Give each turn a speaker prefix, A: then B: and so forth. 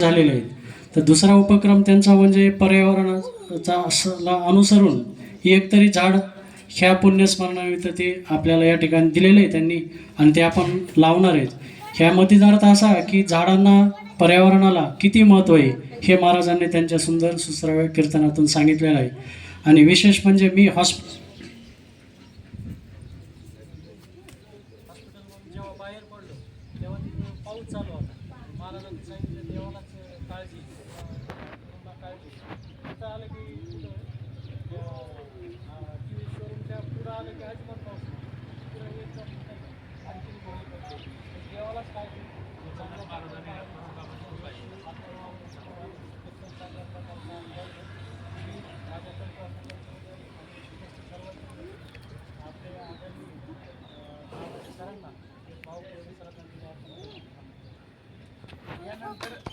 A: झालेले आहेत. तर दुसरा उपक्रम त्यांचा म्हणजे पर्यावरणाचा असला अनुसरून ही एकतरी झाड ह्या पुण्यस्मरणानिमित्त ते आपल्याला या ठिकाणी दिलेलं आहे त्यांनी आणि ते आपण लावणार आहेत. ह्यामध्ये अर्थ असा की झाडांना पर्यावरणाला किती महत्त्व आहे हे महाराजांनी त्यांच्या सुंदर सुश्राव्य कीर्तनातून सांगितलेलं आहे. आणि विशेष म्हणजे मी हॉस्प जेव्हा बाहेर पडलो तेव्हा पाऊस चालू होता. महाराजांनी सांगितलं Yeah, no,